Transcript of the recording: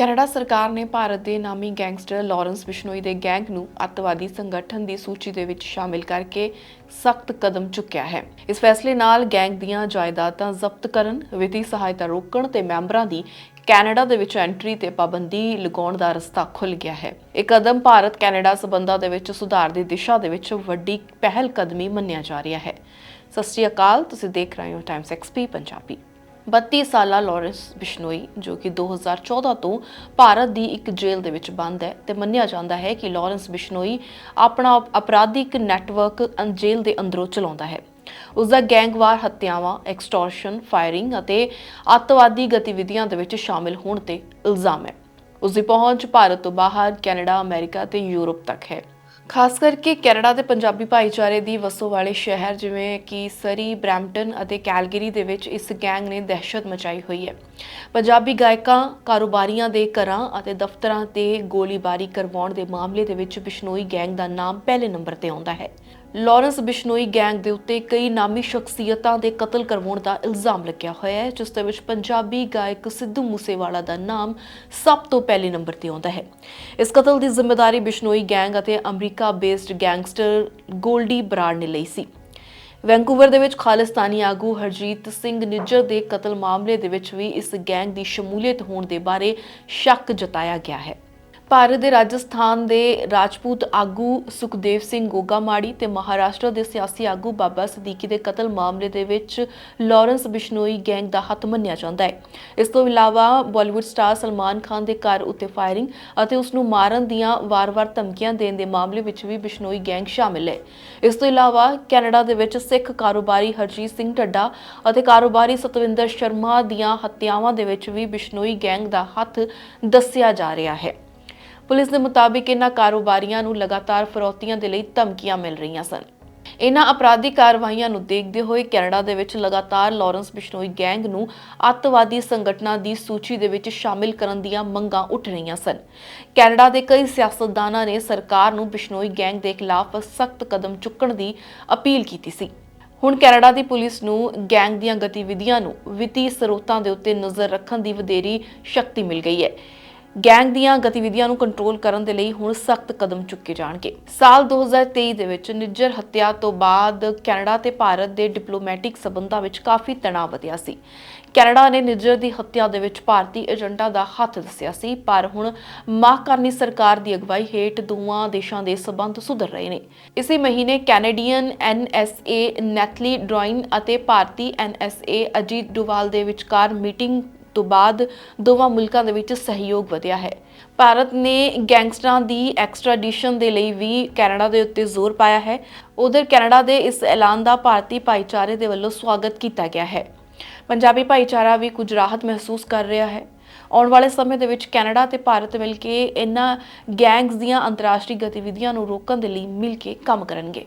Canada ਸਰਕਾਰ ਨੇ ਭਾਰਤ ਦੇ ਨਾਮੀ ਗੈਂਗਸਟਰ ਲਾਰੈਂਸ ਬਿਸ਼ਨੋਈ ਦੇ ਗੈਂਗ ਨੂੰ ਅੱਤਵਾਦੀ ਸੰਗਠਨ ਦੀ ਸੂਚੀ ਦੇ ਵਿੱਚ ਸ਼ਾਮਿਲ ਕਰਕੇ ਸਖਤ ਕਦਮ ਚੁੱਕਿਆ ਹੈ। ਇਸ ਫੈਸਲੇ ਨਾਲ ਗੈਂਗ ਦੀਆਂ ਜਾਇਦਾਦਾਂ ਜ਼ਬਤ ਕਰਨ, ਵਿੱਤੀ ਸਹਾਇਤਾ ਰੋਕਣ ਤੇ ਮੈਂਬਰਾਂ ਦੀ ਕੈਨੇਡਾ ਦੇ ਵਿੱਚ ਐਂਟਰੀ ਤੇ ਪਾਬੰਦੀ ਲਗਾਉਣ ਦਾ ਰਸਤਾ ਖੁੱਲ ਗਿਆ ਹੈ। ਇਹ ਕਦਮ ਭਾਰਤ ਕੈਨੇਡਾ ਸਬੰਧਾਂ ਦੇ ਵਿੱਚ ਸੁਧਾਰ ਦੀ ਦਿਸ਼ਾ ਦੇ ਵਿੱਚ ਵੱਡੀ ਪਹਿਲ ਕਦਮੀ ਮੰਨਿਆ ਜਾ ਰਿਹਾ ਹੈ। ਸਤਿ ਸ਼੍ਰੀ ਅਕਾਲ, ਤੁਸੀਂ ਦੇਖ ਰਹੇ ਹੋ ਟਾਈਮਸ ਐਕਸਪੀ ਪੰਜਾਬੀ। 32 ਸਾਲਾ ਲਾਰੈਂਸ ਬਿਸ਼ਨੋਈ, ਜੋ ਕਿ 2014 ਤੋਂ ਭਾਰਤ ਦੀ ਇੱਕ ਜੇਲ੍ਹ ਦੇ ਵਿੱਚ ਬੰਦ ਹੈ ਤੇ ਮੰਨਿਆ ਜਾਂਦਾ ਹੈ ਕਿ ਲਾਰੈਂਸ ਬਿਸ਼ਨੋਈ ਆਪਣਾ ਅਪਰਾਧਿਕ ਨੈਟਵਰਕ ਜੇਲ੍ਹ ਦੇ ਅੰਦਰੋਂ ਚਲਾਉਂਦਾ ਹੈ। ਉਸ ਦਾ ਗੈਂਗਵਾਰ ਹੱਤਿਆਵਾਂ, ਐਕਸਟੋਰਸ਼ਨ, ਫਾਇਰਿੰਗ ਅਤੇ ਅੱਤਵਾਦੀ ਗਤੀਵਿਧੀਆਂ ਦੇ ਵਿੱਚ ਸ਼ਾਮਿਲ ਹੋਣ ਤੇ ਇਲਜ਼ਾਮ ਹੈ। ਉਸ ਦੀ ਪਹੁੰਚ ਭਾਰਤ ਤੋਂ ਬਾਹਰ, ਕੈਨੇਡਾ, ਅਮਰੀਕਾ ਤੇ ਯੂਰਪ ਤੱਕ ਹੈ। ਖਾਸ ਕਰਕੇ ਕੈਨੇਡਾ ਦੇ ਪੰਜਾਬੀ ਭਾਈਚਾਰੇ ਦੀ ਵਸੋਂ ਵਾਲੇ ਸ਼ਹਿਰ ਜਿਵੇਂ ਕਿ ਸਰੀ, ਬ੍ਰੈਂਪਟਨ ਅਤੇ ਕੈਲਗਰੀ ਦੇ ਵਿੱਚ ਇਸ ਗੈਂਗ ਨੇ ਦਹਿਸ਼ਤ ਮਚਾਈ ਹੋਈ ਹੈ। ਪੰਜਾਬੀ ਗਾਇਕਾਂ, ਕਾਰੋਬਾਰੀਆਂ ਦੇ ਘਰਾਂ ਅਤੇ ਦਫ਼ਤਰਾਂ ਤੇ ਗੋਲੀਬਾਰੀ ਕਰਵਾਉਣ ਦੇ ਮਾਮਲੇ ਦੇ ਵਿੱਚ ਬਿਸ਼ਨੋਈ ਗੈਂਗ ਦਾ ਨਾਮ ਪਹਿਲੇ ਨੰਬਰ ਤੇ ਆਉਂਦਾ ਹੈ। ਲਾਰੈਂਸ ਬਿਸ਼ਨੋਈ ਗੈਂਗ ਦੇ ਉੱਤੇ ਕਈ ਨਾਮੀ ਸ਼ਖਸੀਅਤਾਂ ਦੇ ਕਤਲ ਕਰਵਾਉਣ ਦਾ ਇਲਜ਼ਾਮ ਲੱਗਿਆ ਹੋਇਆ ਹੈ, ਜਿਸ ਦੇ ਵਿੱਚ ਪੰਜਾਬੀ ਗਾਇਕ ਸਿੱਧੂ ਮੂਸੇਵਾਲਾ ਦਾ ਨਾਮ ਸਭ ਤੋਂ ਪਹਿਲੇ ਨੰਬਰ ਤੇ ਆਉਂਦਾ ਹੈ। ਇਸ ਕਤਲ ਦੀ ਜ਼ਿੰਮੇਵਾਰੀ ਬਿਸ਼ਨੋਈ ਗੈਂਗ ਅਤੇ America based gangster Goldy Brar ਨੇ ਲਈ ਸੀ। ਵੈਂਕੂਵਰ ਦੇ ਵਿੱਚ ਖਾਲਿਸਤਾਨੀ ਆਗੂ ਹਰਜੀਤ ਸਿੰਘ ਨਿੱਜਰ ਦੇ ਕਤਲ ਮਾਮਲੇ ਦੇ ਵਿੱਚ ਵੀ ਇਸ ਗੈਂਗ ਦੀ ਸ਼ਮੂਲੀਅਤ ਹੋਣ ਦੇ ਬਾਰੇ ਸ਼ੱਕ ਜਤਾਇਆ ਗਿਆ ਹੈ। ਭਾਰਤ ਦੇ ਰਾਜਸਥਾਨ ਦੇ ਰਾਜਪੂਤ ਆਗੂ ਸੁਖਦੇਵ ਸਿੰਘ ਗੋਗਾਮਾੜੀ ਤੇ ਮਹਾਰਾਸ਼ਟਰ ਦੇ ਸਿਆਸੀ ਆਗੂ ਬਾਬਾ ਸਦੀਕੀ ਦੇ ਕਤਲ ਮਾਮਲੇ ਦੇ ਵਿੱਚ ਲਾਰੈਂਸ ਬਿਸ਼ਨੋਈ ਗੈਂਗ ਦਾ ਹੱਥ ਮੰਨਿਆ ਜਾਂਦਾ ਹੈ। ਇਸ ਤੋਂ ਇਲਾਵਾ ਬਾਲੀਵੁੱਡ ਸਟਾਰ ਸਲਮਾਨ ਖਾਨ ਦੇ ਘਰ ਉੱਤੇ ਫਾਇਰਿੰਗ ਅਤੇ ਉਸ ਨੂੰ ਮਾਰਨ ਦੀਆਂ ਵਾਰ-ਵਾਰ ਧਮਕੀਆਂ ਦੇਣ ਦੇ ਮਾਮਲੇ ਵਿੱਚ ਵੀ ਬਿਸ਼ਨੋਈ ਗੈਂਗ ਸ਼ਾਮਿਲ ਹੈ। ਇਸ ਤੋਂ ਇਲਾਵਾ ਕੈਨੇਡਾ ਦੇ ਵਿੱਚ ਸਿੱਖ ਕਾਰੋਬਾਰੀ ਹਰਜੀਤ ਸਿੰਘ ਢੱਡਾ ਅਤੇ ਕਾਰੋਬਾਰੀ ਸਤਵਿੰਦਰ ਸ਼ਰਮਾ ਦੀਆਂ ਹੱਤਿਆਵਾਂ ਦੇ ਵਿੱਚ ਵੀ ਬਿਸ਼ਨੋਈ ਗੈਂਗ ਦਾ ਹੱਥ ਦੱਸਿਆ ਜਾ ਰਿਹਾ ਹੈ। ਪੁਲਿਸ ਦੇ ਮੁਤਾਬਿਕ ਇਹਨਾਂ ਕਾਰੋਬਾਰੀਆਂ ਨੂੰ ਲਗਾਤਾਰ ਫਰੌਤੀਆਂ ਦੇ ਲਈ ਧਮਕੀਆਂ ਮਿਲ ਰਹੀਆਂ ਸਨ। ਇਹਨਾਂ ਅਪਰਾਧਿਕ ਕਾਰਵਾਈਆਂ ਨੂੰ ਦੇਖਦੇ ਹੋਏ ਕੈਨੇਡਾ ਦੇ ਵਿੱਚ ਲਗਾਤਾਰ ਲਾਰੈਂਸ ਬਿਸ਼ਨੋਈ ਗੈਂਗ ਨੂੰ ਅੱਤਵਾਦੀ ਸੰਗਠਨਾਂ ਦੀ ਸੂਚੀ ਦੇ ਵਿੱਚ ਸ਼ਾਮਿਲ ਕਰਨ ਦੀਆਂ ਮੰਗਾਂ ਉੱਠ ਰਹੀਆਂ ਸਨ। ਕੈਨੇਡਾ ਦੇ ਕਈ ਸਿਆਸਤਦਾਨਾਂ ਨੇ ਸਰਕਾਰ ਨੂੰ ਬਿਸ਼ਨੋਈ ਗੈਂਗ ਦੇ ਖਿਲਾਫ ਸਖਤ ਕਦਮ ਚੁੱਕਣ ਦੀ ਅਪੀਲ ਕੀਤੀ ਸੀ। ਹੁਣ ਕੈਨੇਡਾ ਦੀ ਪੁਲਿਸ ਨੂੰ ਗੈਂਗ ਦੀਆਂ ਗਤੀਵਿਧੀਆਂ ਨੂੰ ਵਿੱਤੀ ਸਰੋਤਾਂ ਦੇ ਉੱਤੇ ਨਜ਼ਰ ਰੱਖਣ ਦੀ ਵਧੇਰੀ ਸ਼ਕਤੀ ਮਿਲ ਗਈ ਹੈ। ਗੈਂਗ ਦੀਆਂ ਗਤੀਵਿਧੀਆਂ ਨੂੰ ਕੰਟਰੋਲ ਕਰਨ ਦੇ ਲਈ ਹੁਣ ਸਖਤ ਕਦਮ ਚੁੱਕੇ ਜਾਣਗੇ। ਸਾਲ 2023 ਦੇ ਵਿੱਚ ਨਿੱਜਰ ਹੱਤਿਆ ਤੋਂ ਬਾਅਦ ਕੈਨੇਡਾ ਤੇ ਭਾਰਤ ਦੇ ਡਿਪਲੋਮੈਟਿਕ ਸਬੰਧਾਂ ਵਿੱਚ ਕਾਫੀ ਤਣਾਅ ਵਧਿਆ ਸੀ। ਕੈਨੇਡਾ ਨੇ ਨਿੱਜਰ ਦੀ ਹੱਤਿਆ ਦੇ ਵਿੱਚ ਭਾਰਤੀ ਏਜੰਟਾਂ ਦਾ ਹੱਥ ਦੱਸਿਆ ਸੀ, ਪਰ ਹੁਣ ਮਾਹਕਾਰਨੀ ਸਰਕਾਰ ਦੀ ਅਗਵਾਈ ਹੇਠ ਦੋਵਾਂ ਦੇਸ਼ਾਂ ਦੇ ਸਬੰਧ ਸੁਧਰ ਰਹੇ ਨੇ। ਇਸੇ ਮਹੀਨੇ ਕੈਨੇਡੀਅਨ ਐਨਐਸਏ ਨੈਥਲੀ ਡਰਾਇਨ ਅਤੇ ਭਾਰਤੀ ਐਨਐਸਏ ਅਜੀਤ ਡੋਵਾਲ ਦੇ ਵਿਚਕਾਰ ਮੀਟਿੰਗ ਤੋਂ ਬਾਅਦ ਦੋਵਾਂ ਮੁਲਕਾਂ ਦੇ ਵਿੱਚ ਸਹਿਯੋਗ ਵਧਿਆ ਹੈ। ਭਾਰਤ ਨੇ ਗੈਂਗਸਟਰਾਂ ਦੀ ਐਕਸਟ੍ਰੈਡੀਸ਼ਨ ਦੇ ਲਈ ਵੀ ਕੈਨੇਡਾ ਦੇ ਉੱਤੇ ਜ਼ੋਰ ਪਾਇਆ ਹੈ। ਉਧਰ ਕੈਨੇਡਾ ਦੇ ਇਸ ਐਲਾਨ ਦਾ ਭਾਰਤੀ ਭਾਈਚਾਰੇ ਦੇ ਵੱਲੋਂ ਸਵਾਗਤ ਕੀਤਾ ਗਿਆ ਹੈ। ਪੰਜਾਬੀ ਭਾਈਚਾਰਾ ਵੀ ਕੁਝ ਰਾਹਤ ਮਹਿਸੂਸ ਕਰ ਰਿਹਾ ਹੈ। ਆਉਣ ਵਾਲੇ ਸਮੇਂ ਦੇ ਵਿੱਚ ਕੈਨੇਡਾ ਤੇ ਭਾਰਤ ਮਿਲ ਕੇ ਇਹਨਾਂ ਗੈਂਗਸ ਦੀਆਂ ਅੰਤਰਰਾਸ਼ਟਰੀ ਗਤੀਵਿਧੀਆਂ ਨੂੰ ਰੋਕਣ ਦੇ ਲਈ ਮਿਲ ਕੇ ਕੰਮ ਕਰਨਗੇ।